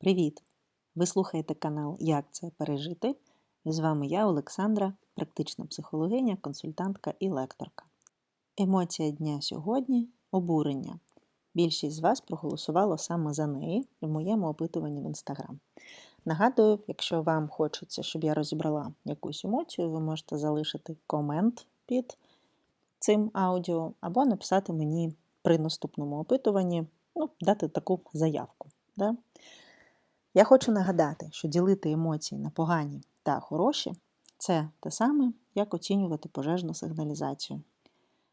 Привіт! Ви слухаєте канал Як це пережити? І з вами я, Олександра, практична психологиня, консультантка і лекторка. Емоція дня сьогодні обурення. Більшість з вас проголосувало саме за неї в моєму опитуванні в інстаграм. Нагадую, якщо вам хочеться, щоб я розібрала якусь емоцію, ви можете залишити комент під цим аудіо або написати мені при наступному опитуванні, ну, дати таку заявку. Да? Я хочу нагадати, що ділити емоції на погані та хороші це те саме, як оцінювати пожежну сигналізацію.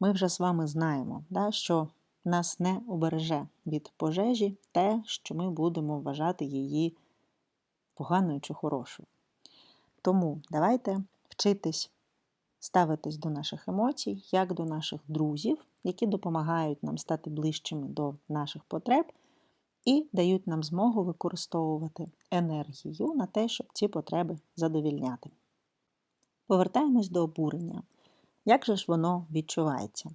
Ми вже з вами знаємо, да, що нас не обереже від пожежі те, що ми будемо вважати її поганою чи хорошою. Тому давайте вчитись ставитись до наших емоцій, як до наших друзів, які допомагають нам стати ближчими до наших потреб і дають нам змогу використовувати енергію на те, щоб ці потреби задовільняти. Повертаємось до обурення. Як же ж воно відчувається?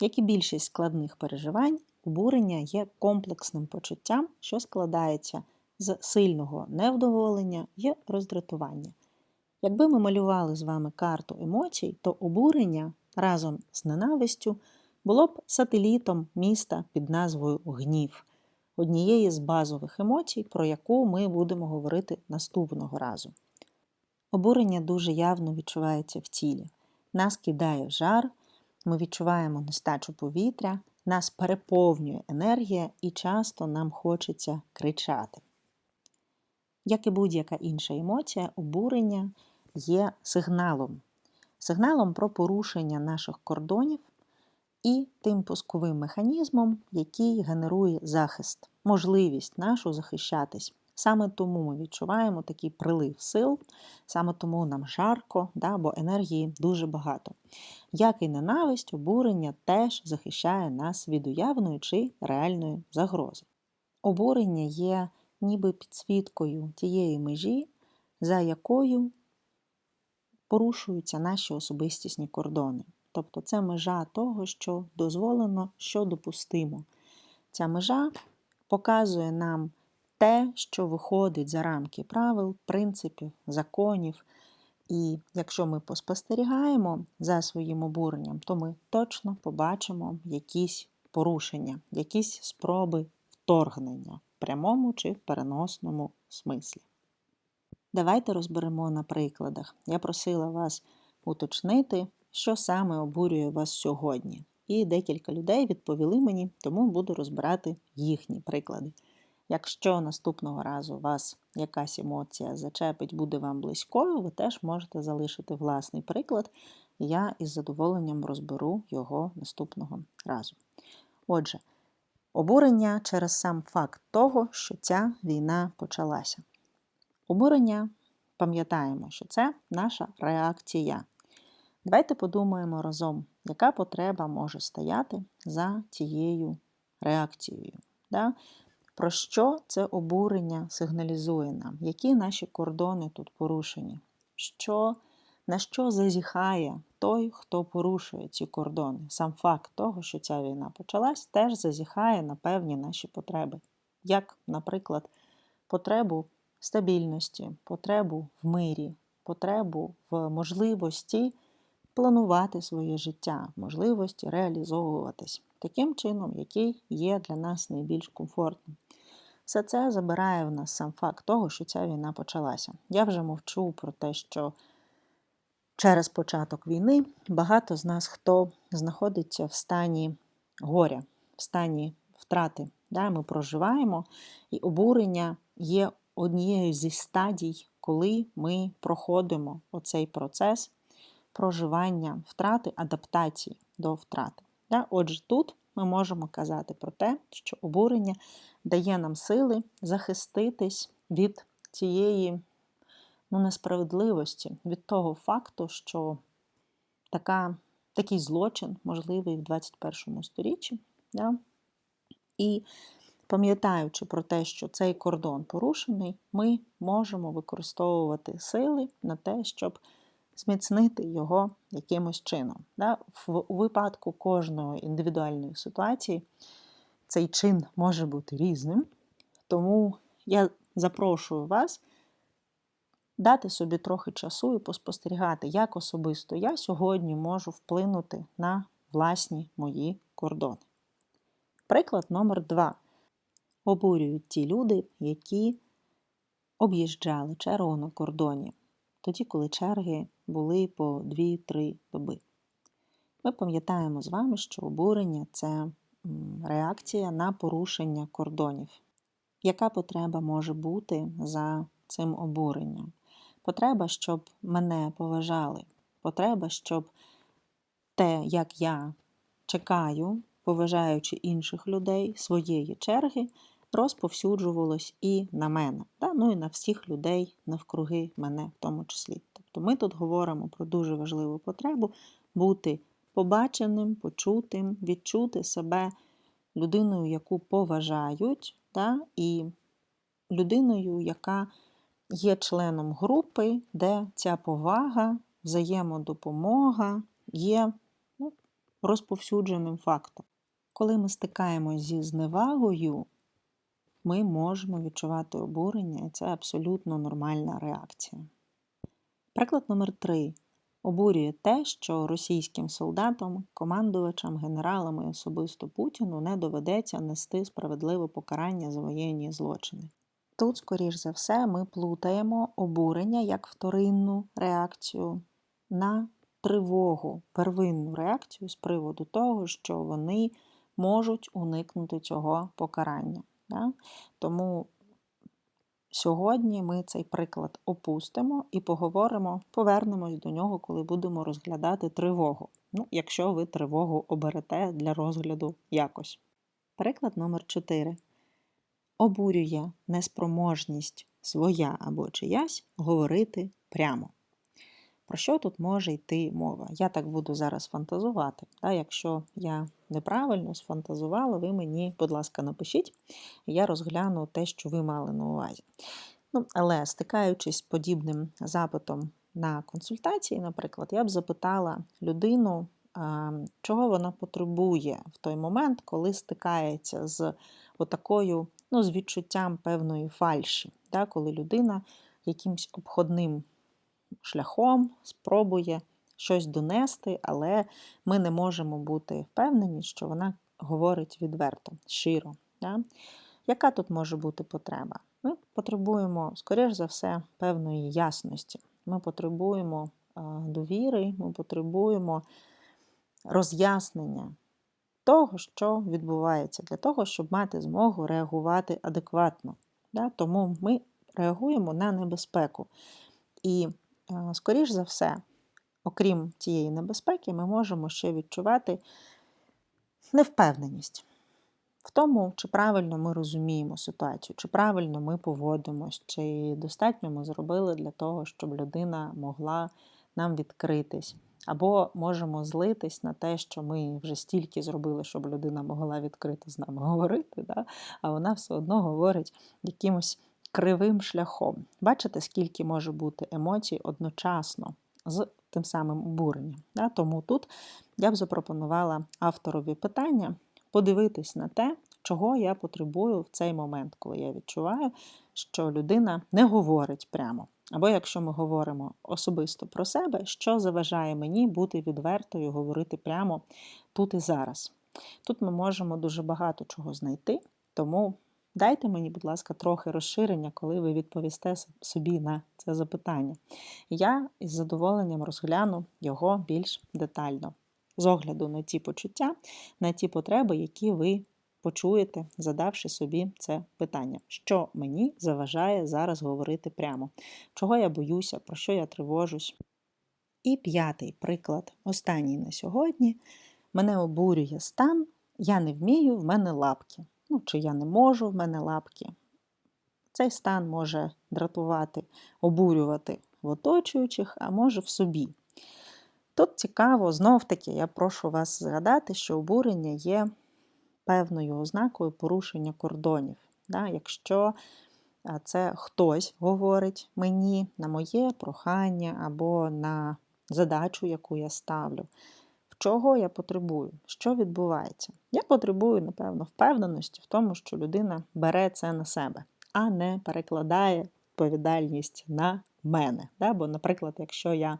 Як і більшість складних переживань, обурення є комплексним почуттям, що складається з сильного невдоволення і роздратування. Якби ми малювали з вами карту емоцій, то обурення разом з ненавистю було б сателітом міста під назвою Гнів, однієї з базових емоцій, про яку ми будемо говорити наступного разу. Обурення дуже явно відчувається в тілі. Нас кидає в жар, ми відчуваємо нестачу повітря, нас переповнює енергія і часто нам хочеться кричати. Як і будь-яка інша емоція, обурення є сигналом. Сигналом про порушення наших кордонів і тим пусковим механізмом, який генерує захист, можливість нашу захищатись. Саме тому ми відчуваємо такий прилив сил, саме тому нам жарко, да, бо енергії дуже багато. Як і ненависть, обурення теж захищає нас від уявної чи реальної загрози. Обурення є ніби підсвіткою тієї межі, за якою порушуються наші особистісні кордони. Тобто це межа того, що дозволено, що допустимо. Ця межа показує нам те, що виходить за рамки правил, принципів, законів. І якщо ми поспостерігаємо за своїм обуренням, то ми точно побачимо якісь порушення, якісь спроби вторгнення в прямому чи в переносному смислі. Давайте розберемо на прикладах. Я просила вас уточнити, що саме обурює вас сьогодні. І декілька людей відповіли мені, тому буду розбирати їхні приклади. Якщо наступного разу вас якась емоція зачепить, буде вам близькою, ви теж можете залишити власний приклад, я із задоволенням розберу його наступного разу. Отже, обурення через сам факт того, що ця війна почалася. Обурення, пам'ятаємо, що це наша реакція. Давайте подумаємо разом, яка потреба може стояти за цією реакцією. Да? Про що це обурення сигналізує нам? Які наші кордони тут порушені? Що, На що зазіхає той, хто порушує ці кордони? Сам факт того, що ця війна почалась, теж зазіхає на певні наші потреби. Як, наприклад, потребу стабільності, потребу в мирі, потребу в можливості планувати своє життя, можливості реалізовуватись таким чином, який є для нас найбільш комфортним. Все це забирає в нас сам факт того, що ця війна почалася. Я вже мовчу про те, що через початок війни багато з нас хто знаходиться в стані горя, в стані втрати. Да, Ми проживаємо, і обурення є однією зі стадій, коли ми проходимо оцей процес проживання втрати, адаптації до втрати. Отже, тут ми можемо казати про те, що обурення дає нам сили захиститись від цієї ну, несправедливості, від того факту, що така, такий злочин можливий в 21 сторіччі. Да? І пам'ятаючи про те, що цей кордон порушений, ми можемо використовувати сили на те, щоб зміцнити його якимось чином. Да? В, випадку кожної індивідуальної ситуації цей чин може бути різним, тому я запрошую вас дати собі трохи часу і поспостерігати, як особисто я сьогодні можу вплинути на власні мої кордони. Приклад номер два. Обурюють ті люди, які об'їжджали чергу на кордоні, тоді, коли черги були по 2-3 доби. Ми пам'ятаємо з вами, що обурення це реакція на порушення кордонів. Яка потреба може бути за цим обуренням? Потреба, щоб мене поважали, потреба, щоб те, як я чекаю, поважаючи інших людей, своєї черги, розповсюджувалось і на мене, да? ну і на всіх людей навкруги мене в тому числі. Тобто ми тут говоримо про дуже важливу потребу бути побаченим, почутим, відчути себе людиною, яку поважають, да? і людиною, яка є членом групи, де ця повага, взаємодопомога є ну, розповсюдженим фактом. Коли ми стикаємось зі зневагою, ми можемо відчувати обурення, і це абсолютно нормальна реакція. Приклад номер 3 обурює те, що російським солдатам, командувачам, генералам і особисто Путіну не доведеться нести справедливе покарання за воєнні злочини. Тут, скоріш за все, ми плутаємо обурення як вторинну реакцію на тривогу, первинну реакцію з приводу того, що вони можуть уникнути цього покарання. Да? Тому сьогодні ми цей приклад опустимо і поговоримо, повернемось до нього, коли будемо розглядати тривогу. Ну, якщо ви тривогу оберете для розгляду якось. Приклад номер 4 обурює неспроможність своя або чиясь говорити прямо. Про що тут може йти мова? Я так буду зараз фантазувати. Та, Якщо я неправильно сфантазувала, ви мені, будь ласка, напишіть, я розгляну те, що ви мали на увазі. Ну, Але стикаючись подібним запитом на консультації, наприклад, я б запитала людину, чого вона потребує в той момент, коли стикається з отакою, ну, з відчуттям певної фальші, да, коли людина якимсь обходним шляхом спробує щось донести, але ми не можемо бути впевнені, що вона говорить відверто, щиро. Да? Яка тут може бути потреба? Ми потребуємо, скоріш за все, певної ясності. Ми потребуємо довіри, ми потребуємо роз'яснення того, що відбувається, для того, щоб мати змогу реагувати адекватно. Тому ми реагуємо на небезпеку. І Е, скоріш за все, окрім цієї небезпеки, ми можемо ще відчувати невпевненість в тому, чи правильно ми розуміємо ситуацію, чи правильно ми поводимось, чи достатньо ми зробили для того, щоб людина могла нам відкритись. Або можемо злитись на те, що ми вже стільки зробили, щоб людина могла відкрито з нами говорити, да? а вона все одно говорить якимось кривим шляхом. Бачите, скільки може бути емоцій одночасно з тим самим обуренням. Тому тут я б запропонувала авторові питання подивитись на те, чого я потребую в цей момент, коли я відчуваю, що людина не говорить прямо. Або якщо ми говоримо особисто про себе, що заважає мені бути відвертою, говорити прямо тут і зараз. Тут ми можемо дуже багато чого знайти, тому Дайте мені, будь ласка, трохи розширення, коли ви відповісте собі на це запитання. Я із задоволенням розгляну його більш детально, з огляду на ті почуття, на ті потреби, які ви почуєте, задавши собі це питання. Що мені заважає зараз говорити прямо? Чого я боюся, про що я тривожусь? І п'ятий приклад, останній на сьогодні, мене обурює стан, я не вмію, в мене лапки ну, чи я не можу, в мене лапки. Цей стан може дратувати, обурювати в оточуючих, а може в собі. Тут цікаво, знов-таки, я прошу вас згадати, що обурення є певною ознакою порушення кордонів. Да? Якщо це хтось говорить мені на моє прохання або на задачу, яку я ставлю, Чого я потребую? Що відбувається? Я потребую, напевно, впевненості в тому, що людина бере це на себе. а не перекладає відповідальність на мене. Да? Бо, наприклад, якщо я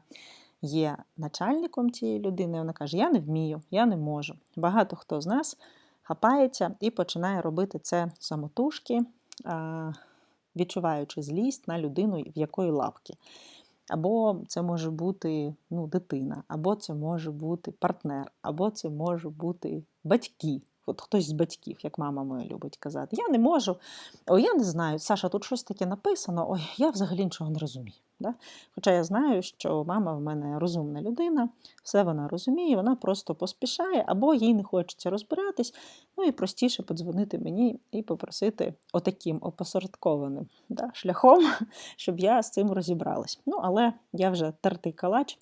є начальником цієї людини, вона каже: Я не вмію, я не можу. Багато хто з нас хапається і починає робити це самотужки, відчуваючи злість на людину, в якої лапки. Або це може бути ну, дитина, або це може бути партнер, або це може бути батьки. От хтось з батьків, як мама моя любить казати, я не можу, ой, я не знаю, Саша, тут щось таке написано, ой, я взагалі нічого не розумію. Да? Хоча я знаю, що мама в мене розумна людина, все вона розуміє, вона просто поспішає, або їй не хочеться розбиратись, ну і простіше подзвонити мені і попросити отаким опосередкованим да, шляхом, щоб я з цим розібралась. Ну, але я вже тертий калач.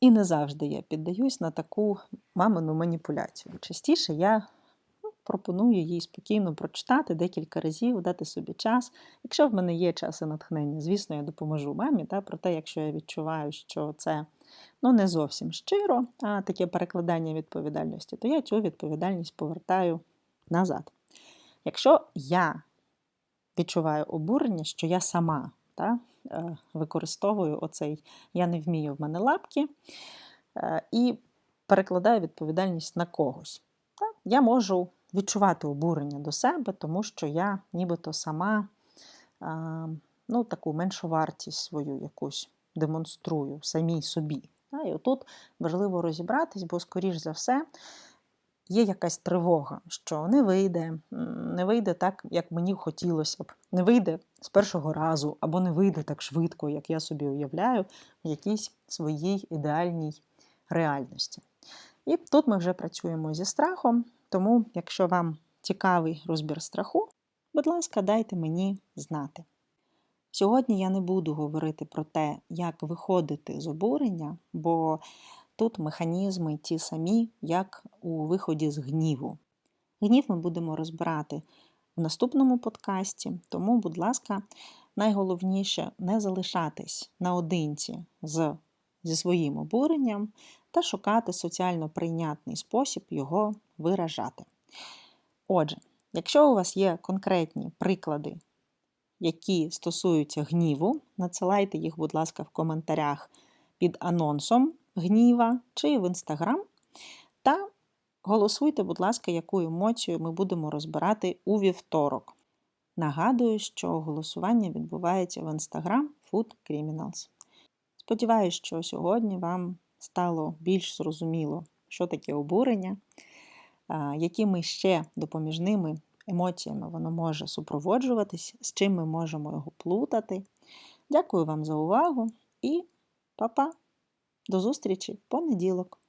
І не завжди я піддаюсь на таку мамину маніпуляцію. Частіше я пропоную їй спокійно прочитати декілька разів, дати собі час. Якщо в мене є час і натхнення, звісно, я допоможу мамі. Та, Проте, якщо я відчуваю, що це ну, не зовсім щиро, а таке перекладання відповідальності, то я цю відповідальність повертаю назад. Якщо я відчуваю обурення, що я сама та, е, використовую оцей я не вмію в мене лапки е, і перекладаю відповідальність на когось. Я можу відчувати обурення до себе, тому що я нібито сама ну, таку меншу вартість свою якусь демонструю самій собі. І отут важливо розібратись, бо, скоріш за все, є якась тривога, що не вийде, не вийде так, як мені хотілося б, не вийде з першого разу, або не вийде так швидко, як я собі уявляю, в якійсь своїй ідеальній реальності. І тут ми вже працюємо зі страхом, тому, якщо вам цікавий розбір страху, будь ласка, дайте мені знати. Сьогодні я не буду говорити про те, як виходити з обурення, бо тут механізми ті самі, як у виході з гніву. Гнів ми будемо розбирати в наступному подкасті, тому, будь ласка, найголовніше не залишатись наодинці з, зі своїм обуренням та шукати соціально прийнятний спосіб його виражати. Отже, якщо у вас є конкретні приклади, які стосуються гніву, надсилайте їх, будь ласка, в коментарях під анонсом гніва чи в інстаграм. Та голосуйте, будь ласка, яку емоцію ми будемо розбирати у вівторок. Нагадую, що голосування відбувається в Instagram Food Criminals. Сподіваюсь, що сьогодні вам стало більш зрозуміло, що таке обурення, якими ще допоміжними емоціями воно може супроводжуватись, з чим ми можемо його плутати. Дякую вам за увагу і па-па! До зустрічі в понеділок!